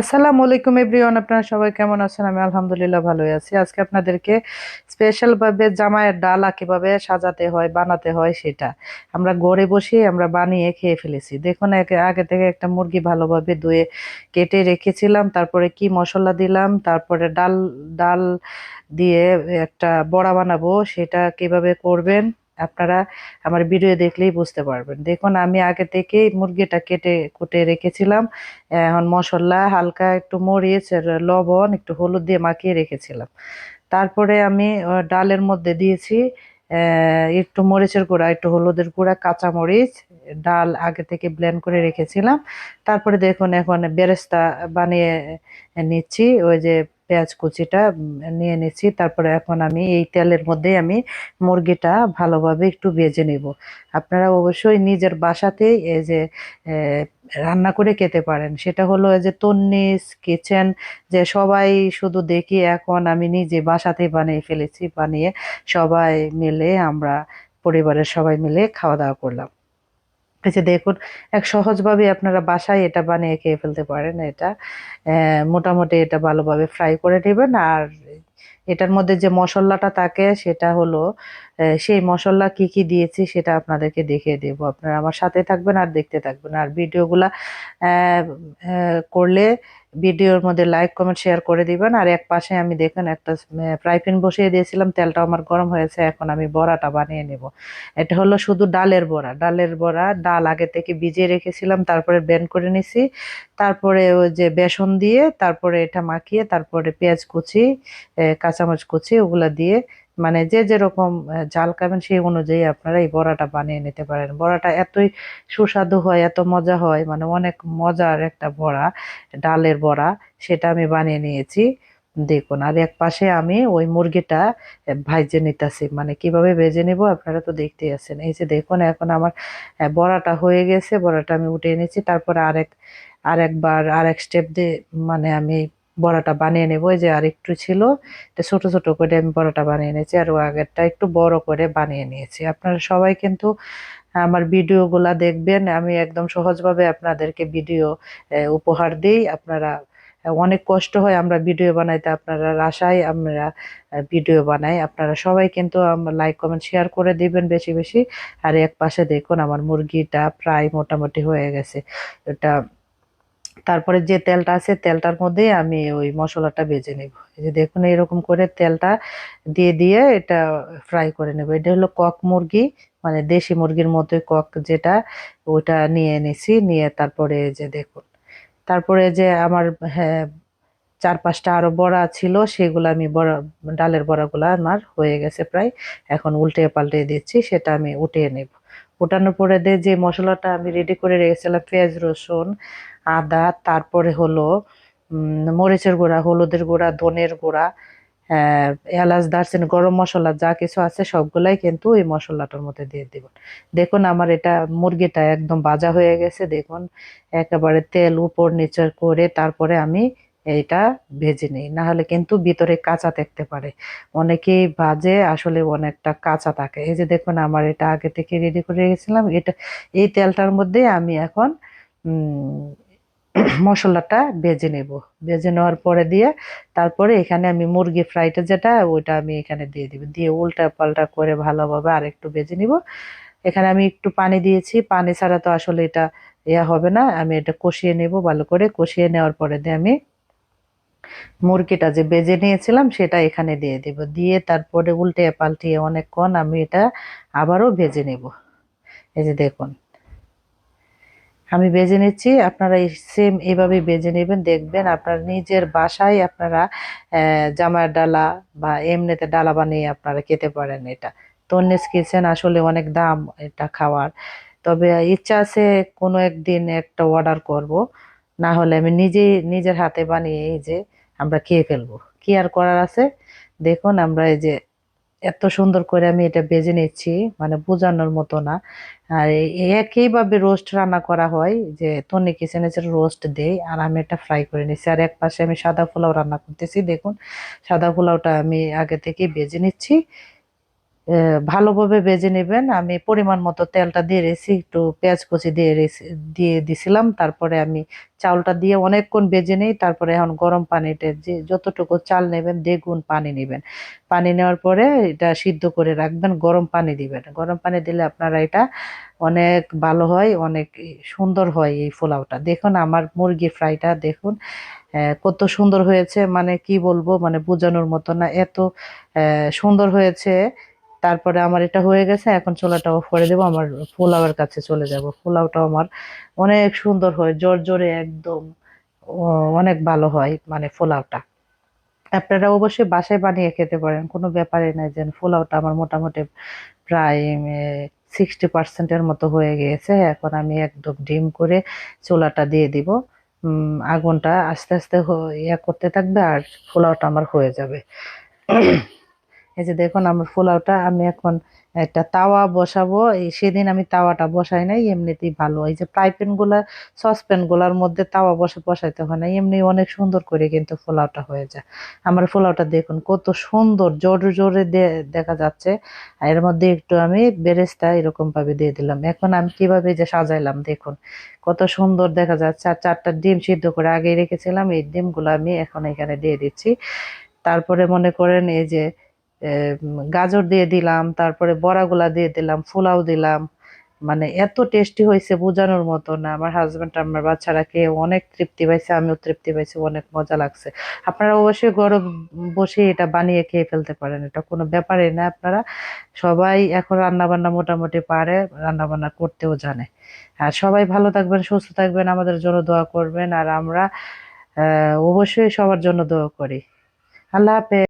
আসসালামু আলাইকুম এভরিওয়ান, আপনারা সবাই কেমন আছেন? আমি আলহামদুলিল্লাহ ভালোই আছি। আজকে আপনাদেরকে স্পেশালভাবে জামায়ের ডালা কীভাবে সাজাতে হয়, বানাতে হয় সেটা আমরা ঘরে বসে আমরা বানিয়ে খেয়ে ফেলেছি। দেখুন আগে থেকে একটা মুরগি ভালোভাবে ধুয়ে কেটে রেখেছিলাম, তারপরে কি মশলা দিলাম, তারপরে ডাল ডাল দিয়ে একটা বড়া বানাবো, সেটা কীভাবে করবেন? আপনারা আমার ভিডিও দেখলেই বুঝতে পারবেন। দেখুন, আমি আগে থেকেই মুরগিটা কেটে কুটে রেখেছিলাম। এখন মশলা হালকা একটু মরিচ লবণ, একটু হলুদ দিয়ে মাখিয়ে রেখেছিলাম। তারপরে আমি ডালের মধ্যে দিয়েছি একটু মরিচের গুঁড়া, একটু হলুদের গুঁড়া, কাঁচা মরিচ, ডাল আগে থেকে ব্লেন্ড করে রেখেছিলাম। তারপরে দেখুন, এখন বেরেস্তা বানিয়ে নিচ্ছি, ওই যে পেঁয়াজ কুচিটা নিয়ে নিচ্ছি। তারপরে এখন আমি এই তেলের মধ্যেই আমি মুরগিটা ভালোভাবে একটু ভেজে নেব। আপনারা অবশ্যই নিজের বাসাতেই এই যে রান্না করে খেতে পারেন। সেটা হলো যে তন্নিস, কিচেন, যে সবাই শুধু দেখি, এখন আমি নিজে বাসাতেই বানিয়ে ফেলেছি। বানিয়ে সবাই মিলে আমরা পরিবারের সবাই মিলে খাওয়া দাওয়া করলাম। যে দেখুন, এক সহজভাবে আপনারা বাসায় এটা বানিয়ে খেয়ে ফেলতে পারেন এটা। মোটামুটি এটা ভালোভাবে ফ্রাই করে নেবেন। আর এটার মধ্যে যে মশলাটা থাকে সেটা হলো সেই মশলা কি কি দিয়েছি সেটা আপনাদেরকে দেখিয়ে দেব। আপনারা আমার সাথে থাকবেন আর দেখতে থাকবেন। আর ভিডিওগুলা করলে ভিডিওর মধ্যে লাইক কমেন্ট শেয়ার করে দিবেন। আর এক পাশে আমি দেখেন একটা ফ্রাই প্যান বসিয়ে দিয়েছিলাম তেলটা আমার গরম হয়েছে এখন আমি বড়াটা বানিয়ে নেব। এটা হলো শুধু ডালের বড়া। ডালের বড়া ডাল আগে থেকে ভিজিয়ে রেখেছিলাম তারপরে ব্লেন্ড করে নিছি। তারপরে ওই যে বেসন দিয়ে তারপরে এটা মাখিয়ে তারপরে পেঁয়াজ কুচি এ, কাঁচামরিচ কুচি ওগুলো দিয়ে মানে যে যেরকম ঝাল খাবেন সেই অনুযায়ী আপনারা এই বড়াটা বানিয়ে নিতে পারেন। বড়াটা এতই সুস্বাদু হয়, এত মজা হয় মানে অনেক মজার একটা বড়া, ডালের বড়া, সেটা আমি বানিয়ে নিয়েছি। দেখুন, আর এক পাশে আমি ওই মুরগিটা ভাইজে নিতেছি। মানে কীভাবে ভেজে নিব আপনারা তো দেখতেই আছেন। এই যে দেখুন, এখন আমার বড়াটা হয়ে গেছে, বড়াটা আমি উঠিয়ে নিয়েছি তারপরে আরেক, আরেকবার, আরেক স্টেপ দিয়ে মানে আমি বড়াটা বানিয়ে নেব যে আরেকটু ছিল। এটা ছোট ছোট করে আমি বড়াটা বানিয়ে নিয়েছি আর ও আগেরটা একটু বড় করে বানিয়ে নিয়েছি। আপনারা সবাই কিন্তু আমার ভিডিওগুলা দেখবেন, আমি একদম সহজভাবে আপনাদেরকে ভিডিও উপহার দিই। আপনারা অনেক কষ্ট হয় আমরা ভিডিও বানাইতে, আপনারা আশায় আমরা ভিডিও বানাই। আপনারা সবাই কিন্তু লাইক কমেন্ট শেয়ার করে দিবেন বেশি বেশি। আর এক পাশে দেখুন আমার মুরগিটা প্রায় মোটামুটি হয়ে গেছে। এটা তারপরে যে তেলটা আছে, তেলটার মধ্যে আমি ওই মশলাটা ভেজে নেব। এই যে দেখুন এরকম করে তেলটা দিয়ে দিয়ে এটা ফ্রাই করে নেব। এটা হলো কক মুরগি মানে দেশি মুরগির মতোই কক যেটা, ওটা নিয়ে নিছি নিয়ে তারপরে যে দেখুন, তারপরে যে আমার হ্যাঁ চার পাঁচটা আরও বড়া ছিল, সেগুলো আমি বড়া, ডালের বড়াগুলো আমার হয়ে গেছে প্রায়। এখন উল্টে পাল্টে দিচ্ছি, সেটা আমি উঠিয়ে নেব। ওঠানোর পরে দিয়ে যে মশলাটা আমি রেডি করে রেখেছিলাম, পেঁয়াজ, রসুন আদা, তারপরে হলো মরিচের গুঁড়া, হলুদের গুঁড়া, ধনের গুঁড়া এলাচ, দারচিনি, গরম মশলা, যা কিছু আছে সবগুলাই কিন্তু এই মশলাটার মধ্যে দিয়ে দিব দেখুন আমার এটা মুরগিটা একদম ভাজা হয়ে গেছে, দেখুন। একেবারে তেল উপর নিচে করে তারপরে আমি এইটা ভেজে নিই। না হলে কিন্তু ভিতরে কাঁচা থাকতে পারে। অনেকেই ভাজে আসলে অনেকটা কাঁচা থাকে। এই যে দেখুন আমার এটা আগে থেকে রেডি করে রেখেছিলাম। এটা, এই তেলটার মধ্যে আমি এখন মশলাটা ভেজে নেব। ভেজে নেওয়ার পরে দিয়ে তারপরে এখানে আমি মুরগি ফ্রাইটা যেটা, ওইটা আমি এখানে দিয়ে দিব। দিয়ে উল্টা পাল্টা করে ভালোভাবে আর একটু ভেজে নিব। এখানে আমি একটু পানি দিয়েছি। পানি ছাড়া তো আসলে এটা ইয়া হবে না। আমি এটা কষিয়ে নেব ভালো করে। কষিয়ে নেওয়ার পরে দিয়ে আমি মুরগিটা যে বেজে নিয়েছিলাম সেটা এখানে দিয়ে দেব। দিয়ে তারপরে উল্টে পাল্টিয়ে অনেকক্ষণ আমি এটা আবারও ভেজে নেব। এই যে দেখুন। আমি বেজে নিচ্ছি, আপনারা সেম এইভাবে বেজে নেবেন, দেখবেন আপনার নিজের বাসায় আপনারা জামার ডালা বা এমনিতে ডালা বানিয়ে আপনারা খেতে পারেন এটা। তন্নিস কিচেন আসলে অনেক দাম এটা খাওয়ার। তবে ইচ্ছা আছে কোনো একদিন একটা অর্ডার করব, না হলে আমি নিজেই নিজের হাতে বানিয়ে এই যে আমরা খেয়ে ফেলব। কি আর করার আছে? দেখুন আমরা এই যে এত সুন্দর করে আমি এটা বেজে নিচ্ছি মানে বোঝানোর মতো না। আর একইভাবে রোস্ট রান্না করা হয়, যে তনি কিচেনে যে রোস্ট দেই আর আমি এটা ফ্রাই করে নিচ্ছি। আর এক পাশে আমি সাদা পোলাও রান্না করতেছি, দেখুন, সাদা পোলাওটা আমি আগে থেকে বেজে নিচ্ছি। ভালোভাবে বেজে নেবেন। আমি পরিমাণ মতো তেলটা দিয়ে রেছি একটু পেঁয়াজ কুচি দিয়ে রেছি দিয়ে দিছিলাম। তারপরে আমি চাউলটা দিয়ে অনেকক্ষণ বেজে নিই। তারপরে এখন গরম পানিতে যে যতটুকু চাল নেবেন, দ্বিগুণ পানি নেবেন। পানি নেওয়ার পরে এটা সিদ্ধ করে রাখবেন, গরম পানি দিবেন। গরম পানি দিলে আপনারা এটা অনেক ভালো হয়, অনেক সুন্দর হয় এই পোলাওটা। দেখুন, আমার মুরগি ফ্রাইটা দেখুন কত সুন্দর হয়েছে। মানে কি বলব মানে বোঝানোর মতো না। এত সুন্দর হয়েছে। তারপরে আমার এটা হয়ে গেছে, এখন চুলাটা অফ করে দেবো, আমার পোলাওয়ের কাছে চলে যাব। পোলাওটা আমার অনেক সুন্দর হয় জোর জোরে একদম অনেক ভালো হয় মানে পোলাওটা। আপনারা অবশ্যই বাসায় বানিয়ে খেতে পারেন, কোনো ব্যাপারে নাই যে পোলাওটা আমার মোটামুটি প্রায় সিক্সটি পার্সেন্টের মতো হয়ে গিয়েছে, এখন আমি একদম ডিম করে চোলাটা দিয়ে দিব। আগুনটা আস্তে আস্তে ইয়া করতে থাকবে আর পোলাওটা আমার হয়ে যাবে। এই যে দেখুন আমার পোলাওটা, আমি এখন একটা তাওয়া বসাবো। এই সেদিন আমি তাওয়াটা বসাই নাই, এমনিতেই ভালো। এই যে ফ্রাই প্যানগুলা সসপ্যানগুলার মধ্যে তাওয়া বসে বসাইতে হয় না এমনি অনেক সুন্দর করে কিন্তু পোলাওটা হয়ে যায়। আমার পোলাওটা দেখুন কত সুন্দর, জোরে জোরে দেখা যাচ্ছে। এর মধ্যে একটু আমি বেরেস্তা এরকম ভাবে দিয়ে দিলাম। এখন আমি কীভাবে যে সাজাইলাম দেখুন, কত সুন্দর দেখা যাচ্ছে। আর চারটা ডিম সিদ্ধ করে আগে রেখেছিলাম, এই ডিমগুলো আমি এখন এখানে দিয়ে দিচ্ছি। তারপরে মনে করেন এই যে গাজর দিয়ে দিলাম, তারপরে বড়াগুলা দিয়ে দিলাম ফুলাও দিলাম। মানে এত টেস্টি হয়েছে বোঝানোর মতো না। আমার হাজব্যান্ড আমার বাচ্চারা খেয়ে অনেক তৃপ্তি পাইছে, আমিও তৃপ্তি পাইছি, অনেক মজা লাগছে। আপনারা অবশ্যই ঘরে বসে এটা বানিয়ে খেয়ে ফেলতে পারেন, এটা কোনো ব্যাপারই না। আপনারা সবাই এখন রান্না বান্না মোটামুটি পারে রান্না বান্না করতেও জানে। আর সবাই ভালো থাকবেন, সুস্থ থাকবেন, আমাদের জন্য দোয়া করবেন। আর আমরা অবশ্যই সবার জন্য দোয়া করি। আল্লাহ হাফেজ।